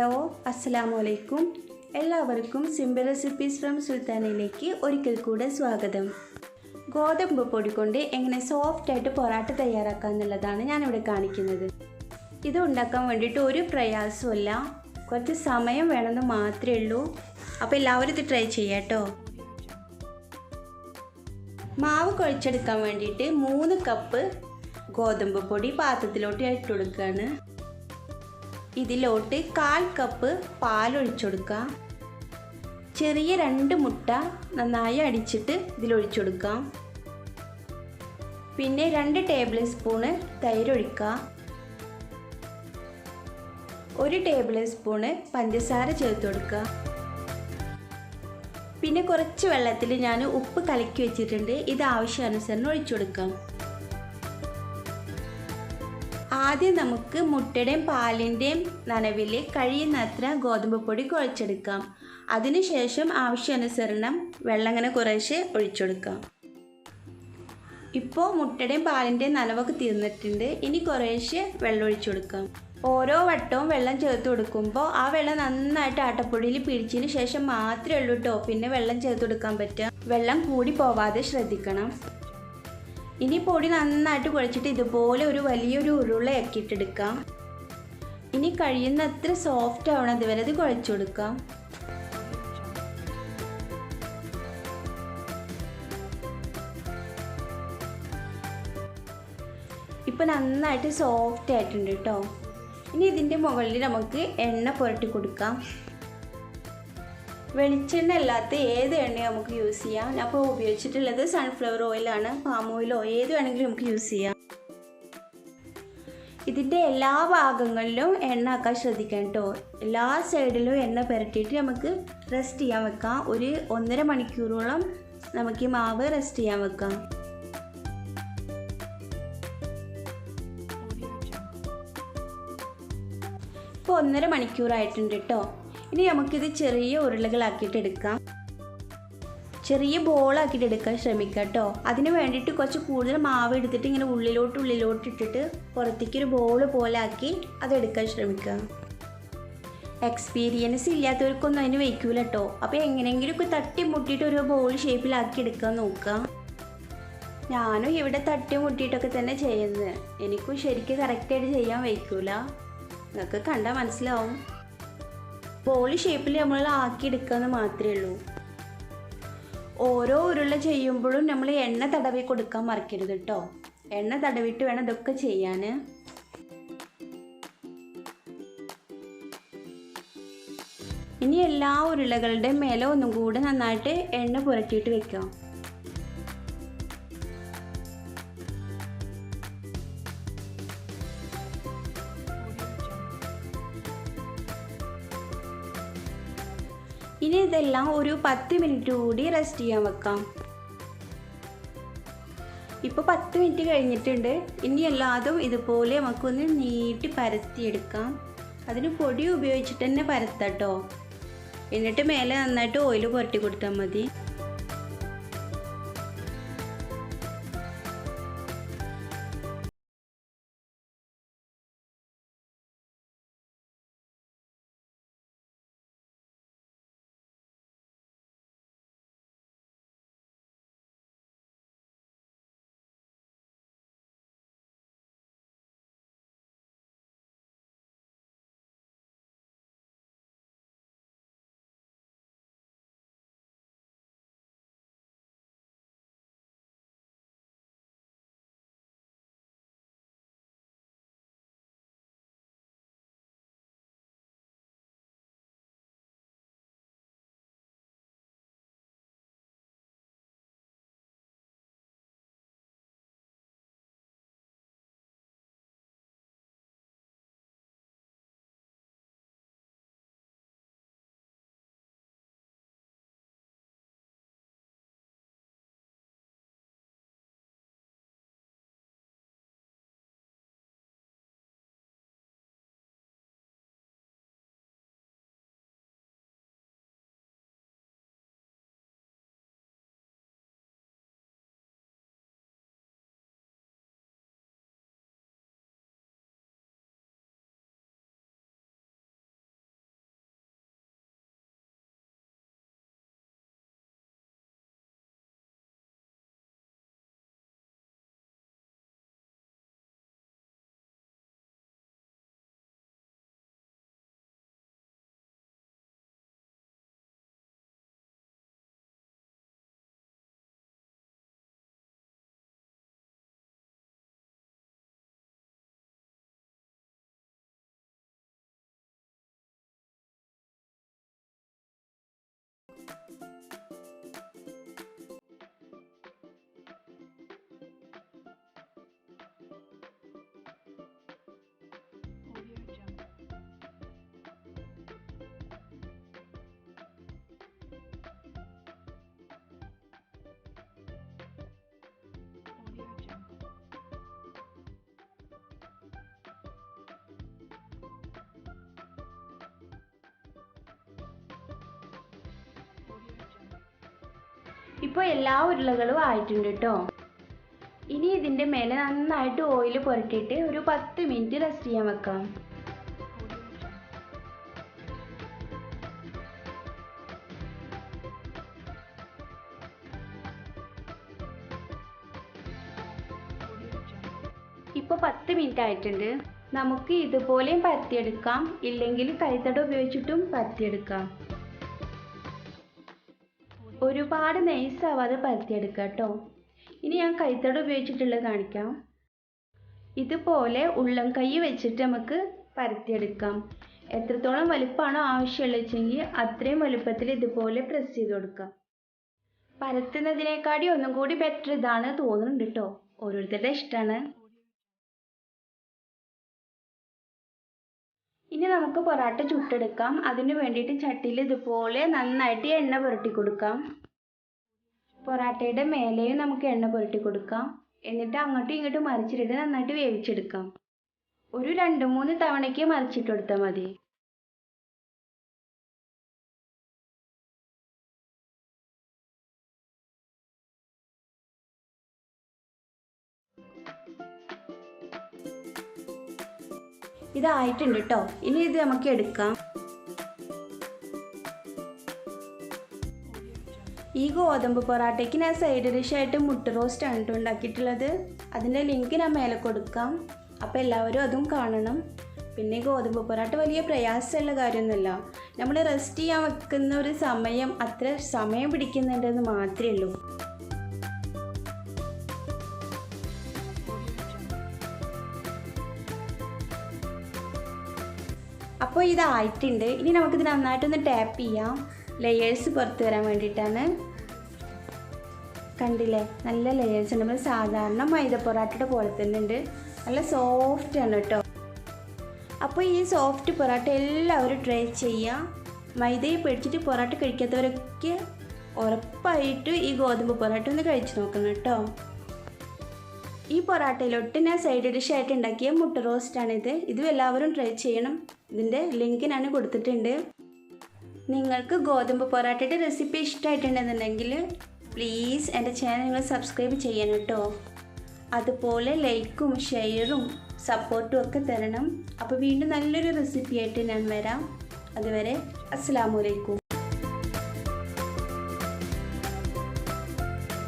Hello അലൈക്കും എല്ലാവർക്കും simple recipes from സുൽത്താനയിലേക്ക് ഒരിക്കൽ കൂടെ സ്വാഗതം. ഗോതമ്പ് പൊടി കൊണ്ട് എങ്ങനെ സോഫ്റ്റായിട്ട് പൊറാട്ട തയ്യാറാക്കാം എന്നുള്ളതാണ് ഞാനിവിടെ കാണിക്കുന്നത്. ഇത് ഉണ്ടാക്കാൻ വേണ്ടിയിട്ട് ഒരു പ്രയാസമല്ല കുറച്ച് സമയം വേണമെന്ന് മാത്രമേ ഉള്ളൂ. അപ്പോൾ എല്ലാവരും ഇത് ട്രൈ ചെയ്യാട്ടോ മാവ് കുഴച്ചെടുക്കാൻ വേണ്ടിയിട്ട് മൂന്ന് കപ്പ് ഗോതമ്പ് പൊടി പാത്രത്തിലോട്ട് ഇട്ട് കൊടുക്കുകയാണ്. ഇതിലോട്ട് കാൽ കപ്പ് പാൽ ഒഴിച്ചെടുക്കാം ചെറിയ രണ്ട് മുട്ട നന്നായി അടിച്ചിട്ട് ഇതിലൊഴിച്ചെടുക്കാം. പിന്നെ രണ്ട് ടേബിൾ സ്പൂണ് തൈര് ഒഴിക്കുക ഒരു ടേബിൾ സ്പൂണ് പഞ്ചസാര ചേർത്ത് കൊടുക്കുക പിന്നെ കുറച്ച് വെള്ളത്തിൽ ഞാൻ ഉപ്പ് കലക്കി വെച്ചിട്ടുണ്ട്. ഇത് ആവശ്യാനുസരണം ഒഴിച്ചു കൊടുക്കാം ആദ്യം നമുക്ക് മുട്ടയുടെയും പാലിന്റെയും നനവിൽ കഴിയുന്നത്ര ഗോതമ്പ് പൊടി കുഴച്ചെടുക്കാം. അതിനുശേഷം ആവശ്യാനുസരണം വെള്ളം ഇങ്ങനെ കുറേശ്ശെ ഒഴിച്ചെടുക്കാം. ഇപ്പോൾ മുട്ടയുടെയും പാലിന്റെയും നനവൊക്കെ തീർന്നിട്ടുണ്ട്. ഇനി കുറേശ്ശെ വെള്ളം ഒഴിച്ചു കൊടുക്കാം ഓരോ വട്ടവും വെള്ളം ചേർത്ത് കൊടുക്കുമ്പോൾ ആ വെള്ളം നന്നായിട്ട് ആട്ടപ്പൊടിയിൽ പിടിച്ചതിന് ശേഷം മാത്രമേ ഉള്ളൂ കേട്ടോ പിന്നെ വെള്ളം ചേർത്ത് കൊടുക്കാൻ പറ്റുക വെള്ളം കൂടി പോവാതെ ശ്രദ്ധിക്കണം. ഇനി പൊടി നന്നായിട്ട് കുഴച്ചിട്ട് ഇതുപോലെ ഒരു വലിയൊരു ഉരുളയാക്കിയിട്ടെടുക്കാം ഇനി കഴിയുന്നത്ര സോഫ്റ്റ് ആവണം. അതുവരെ അത് കുഴച്ചു കൊടുക്കാം. ഇപ്പം നന്നായിട്ട് സോഫ്റ്റ് ആയിട്ടുണ്ട് കേട്ടോ ഇനി ഇതിന്റെ മുകളിൽ നമുക്ക് എണ്ണ പുരട്ടി കൊടുക്കാം. വെളിച്ചെണ്ണ അല്ലാത്ത ഏത് എണ്ണയും നമുക്ക് യൂസ് ചെയ്യാം? അപ്പോൾ ഉപയോഗിച്ചിട്ടുള്ളത് സൺഫ്ലവർ ഓയിലാണ് പാം ഓയിലോ ഏത് വേണമെങ്കിലും നമുക്ക് യൂസ് ചെയ്യാം. ഇതിന്റെ എല്ലാ ഭാഗങ്ങളിലും എണ്ണ ആക്കാൻ ശ്രദ്ധിക്കണം കേട്ടോ എല്ലാ സൈഡിലും എണ്ണ പുരട്ടിയിട്ട് നമുക്ക് റെസ്റ്റ് ചെയ്യാൻ വെക്കാം. ഒരു ഒന്നര മണിക്കൂറോളം നമുക്ക് ഈ മാവ് റെസ്റ്റ് ചെയ്യാൻ വെക്കാം. ഇപ്പോൾ ഒന്നര മണിക്കൂറായിട്ടുണ്ട് കേട്ടോ ഇനി നമുക്കിത് ചെറിയ ഉരുളകളാക്കിയിട്ട് എടുക്കാം. ചെറിയ ബോളാക്കിയിട്ട് എടുക്കാൻ ശ്രമിക്കാം കേട്ടോ. അതിന് വേണ്ടിയിട്ട് കുറച്ച് കൂടുതൽ മാവ് എടുത്തിട്ട് ഇങ്ങനെ ഉള്ളിലോട്ട് ഉള്ളിലോട്ട് ഇട്ടിട്ട് പുറത്തേക്ക് ഒരു ബോൾ പോലെ ആക്കി അതെടുക്കാൻ ശ്രമിക്കുക എക്സ്പീരിയൻസ് ഇല്ലാത്തവർക്കൊന്നും അതിന് വയ്ക്കൂല കേട്ടോ. അപ്പോൾ എങ്ങനെയെങ്കിലുമൊക്കെ തട്ടി മുട്ടിയിട്ട് ഒരു ബോൾ ഷേപ്പിലാക്കി എടുക്കാൻ നോക്കുക ഞാനും ഇവിടെ തട്ടി മുട്ടിയിട്ടൊക്കെ തന്നെ ചെയ്യുന്നത്. എനിക്കും ശരിക്കും കറക്റ്റായിട്ട് ചെയ്യാൻ വയ്ക്കൂല. നിങ്ങൾക്ക് കണ്ടാൽ മനസ്സിലാവും. ബോൾ ഷേപ്പിൽ നമ്മൾ ആക്കിയെടുക്കാന്ന് മാത്രമേ ഉള്ളൂ. ഓരോ ഉരുള ചെയ്യുമ്പോഴും നമ്മൾ എണ്ണ തടവി കൊടുക്കാൻ മറക്കരുത് കേട്ടോ എണ്ണ തടവിട്ട് വേണം ഇതൊക്കെ ചെയ്യാൻ ഇനി എല്ലാ ഉരുളകളുടെയും മേലെ ഒന്നും കൂടെ നന്നായിട്ട് എണ്ണ പുരട്ടിയിട്ട് വെക്കാം. ഇനി ഇതെല്ലാം ഒരു പത്ത് മിനിറ്റ് കൂടി റെസ്റ്റ് ചെയ്യാൻ വെക്കാം. ഇപ്പോൾ പത്ത് മിനിറ്റ് കഴിഞ്ഞിട്ടുണ്ട്. ഇനി എല്ലാതും ഇതുപോലെ നമുക്കൊന്ന് നീട്ടി പരത്തിയെടുക്കാം. അതിന് പൊടി ഉപയോഗിച്ചിട്ട് തന്നെ പരത്തട്ടോ. എന്നിട്ട് മേലെ നന്നായിട്ട് ഓയിൽ പുരട്ടി കൊടുത്താൽ മതി. ഇപ്പോൾ എല്ലാ ഉരുളകളും ആയിട്ടുണ്ട് കേട്ടോ ഇനി ഇതിന്റെ മേലെ നന്നായിട്ട് ഓയിൽ പുരട്ടിയിട്ട് ഒരു പത്ത് മിനിറ്റ് റെസ്റ്റ് ചെയ്യാൻ വെക്കാം. ഇപ്പോൾ പത്ത് മിനിറ്റ് ആയിട്ടുണ്ട്. നമുക്ക് ഇതുപോലെയും പരത്തിയെടുക്കാം. ഇല്ലെങ്കിൽ കൈത്തട ഉപയോഗിച്ചിട്ടും പരത്തിയെടുക്കാം. ഒരുപാട് നൈസാവാതെ പരത്തിയെടുക്കുക കേട്ടോ ഇനി ഞാൻ കൈത്തട ഉപയോഗിച്ചിട്ടുള്ളത് കാണിക്കാം. ഇതുപോലെ ഉള്ളം കൈ വെച്ചിട്ട് നമുക്ക് പരത്തിയെടുക്കാം. എത്രത്തോളം വലുപ്പമാണോ ആവശ്യമുള്ളത് വെച്ചെങ്കിൽ അത്രയും വലുപ്പത്തിൽ ഇതുപോലെ പ്രസ് ചെയ്ത് കൊടുക്കാം. പരത്തുന്നതിനേക്കാട്ടി ഒന്നും കൂടി ബെറ്റർ ഇതാണ് തോന്നുന്നുണ്ട് കേട്ടോ ഓരോരുത്തരുടെ ഇഷ്ടമാണ് ഇനി നമുക്ക് പൊറാട്ട ചുട്ടെടുക്കാം. അതിനു വേണ്ടിയിട്ട് ചട്ടിയിൽ ഇതുപോലെ നന്നായിട്ട് എണ്ണ പുരട്ടി കൊടുക്കാം. പൊറാട്ടയുടെ മേലെയും നമുക്ക് എണ്ണ പുരട്ടി കൊടുക്കാം. എന്നിട്ട് അങ്ങോട്ടും ഇങ്ങോട്ടും മറിച്ചിട്ട് നന്നായിട്ട് വേവിച്ചെടുക്കാം. ഒരു രണ്ട് മൂന്ന് തവണയ്ക്ക് മറിച്ചിട്ട് കൊടുത്താൽ മതി. ഇതായിട്ടുണ്ട് കേട്ടോ ഇനി ഇത് നമുക്ക് എടുക്കാം. ഈ ഗോതമ്പ് പൊറാട്ടയ്ക്ക് ഞാൻ സൈഡ് ഡിഷായിട്ട് മുട്ട റോസ്റ്റ് ആണ് കേട്ടോ ഉണ്ടാക്കിയിട്ടുള്ളത്. അതിന്റെ ലിങ്ക് ഞാൻ മേലെ കൊടുക്കാം. അപ്പോൾ എല്ലാവരും അതും കാണണം. പിന്നെ ഗോതമ്പ് പൊറാട്ട വലിയ പ്രയാസമുള്ള കാര്യമൊന്നുമില്ല. നമ്മൾ റെസ്റ്റ് ചെയ്യാൻ വെക്കുന്ന ഒരു സമയം അത്ര സമയം പിടിക്കുന്നുണ്ടെന്ന് മാത്രമേ ഉള്ളൂ. അപ്പോൾ ഇതായിട്ടുണ്ട്. ഇനി നമുക്കിത് നന്നായിട്ടൊന്ന് ടാപ്പ് ചെയ്യാം. ലെയേഴ്സ് പുറത്ത് വരാൻ വേണ്ടിയിട്ടാണ്. കണ്ടില്ലേ? നല്ല ലെയേഴ്സ് ഉണ്ട്. നമ്മൾ സാധാരണ മൈദ പൊറാട്ടയുടെ പോലെ തന്നെ ഉണ്ട്. നല്ല സോഫ്റ്റ് ആണ് കേട്ടോ. അപ്പോൾ ഈ സോഫ്റ്റ് പൊറാട്ട എല്ലാവരും ട്രൈ ചെയ്യുക മൈദയെ പിടിച്ചിട്ട് പൊറാട്ട കഴിക്കാത്തവരൊക്കെ ഉറപ്പായിട്ട് ഈ ഗോതമ്പ് പൊറാട്ട ഒന്ന് കഴിച്ചു നോക്കണം കേട്ടോ. ഈ പൊറാട്ടയിലോട്ട് ഞാൻ സൈഡ് ഡിഷായിട്ട് ഉണ്ടാക്കിയ മുട്ട റോസ്റ്റാണിത് ഇതും എല്ലാവരും ട്രൈ ചെയ്യണം. ഇതിന്റെ ലിങ്ക് ഞാൻ കൊടുത്തിട്ടുണ്ട്. നിങ്ങൾക്ക് ഗോതമ്പ് പൊറാട്ടയുടെ റെസിപ്പി ഇഷ്ടമായിട്ടുണ്ടെന്നുണ്ടെങ്കിൽ പ്ലീസ് എന്റെ ചാനൽ നിങ്ങൾ സബ്സ്ക്രൈബ് ചെയ്യണം കേട്ടോ അതുപോലെ ലൈക്കും ഷെയറും സപ്പോർട്ടും ഒക്കെ തരണം. അപ്പോൾ വീണ്ടും നല്ലൊരു റെസിപ്പി ആയിട്ട് ഞാൻ വരാം. അതുവരെ അസ്സാമലൈക്കും